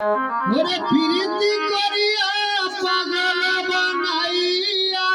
ওরে প্রীতি করিয়া পাগল বানাইয়া।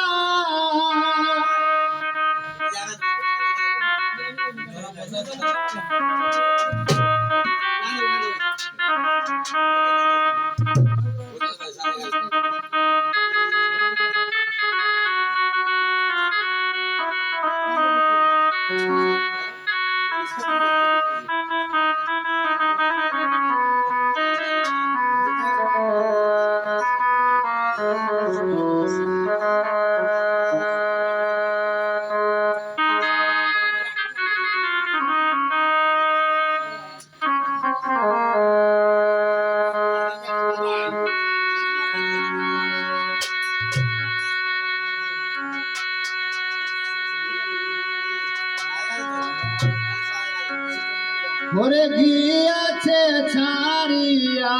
ওরে গিয়াছে ছাড়িয়া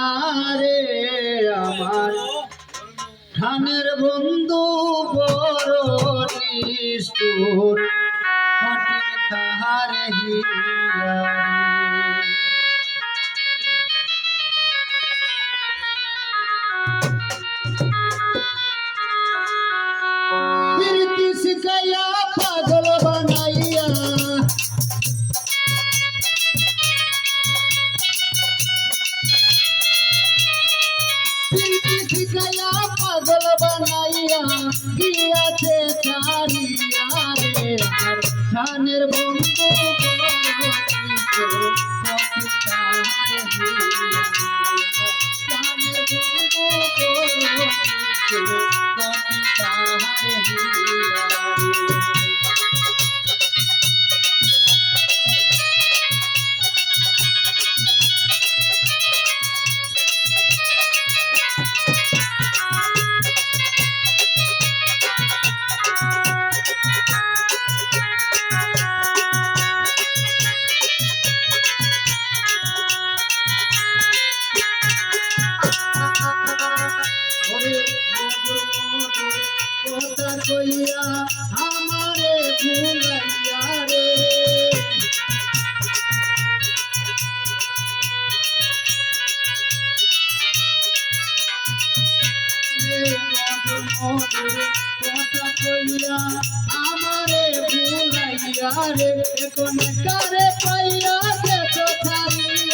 রে আমার। ধানের বন্ধু বড় তাহারে হিয়া আর ধানের বন্ধু বড় কিশোর, আমারে ভুলাইয়া রে এখন কারে পাইয়া দেখো থামিয়া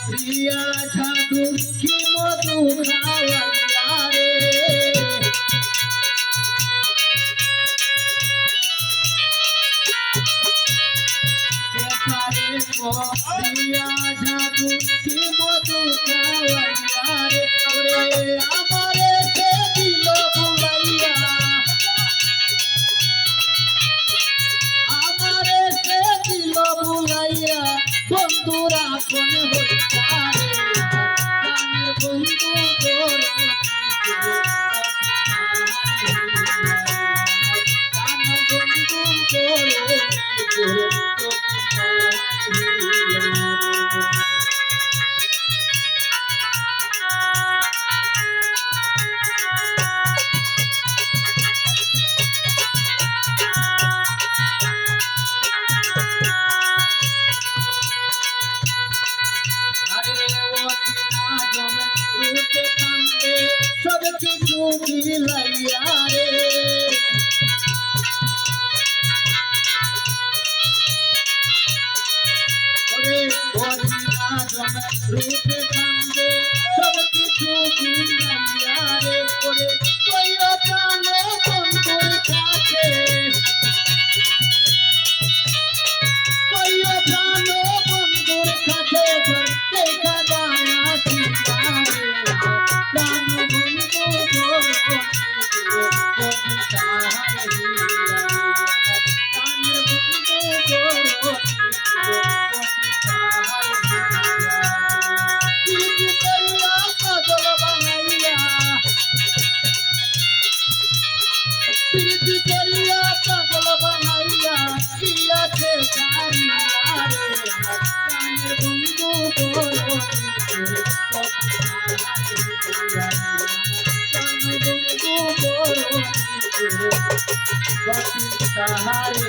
কোরিয়া জাদু কি মধু খাওয়াইয়া রে কোরিয়া জাদু কি মধু খাওয়াইয়া রে আমারে সে দিল বুলাইয়া বিলাইয়া রে রূপে सहारे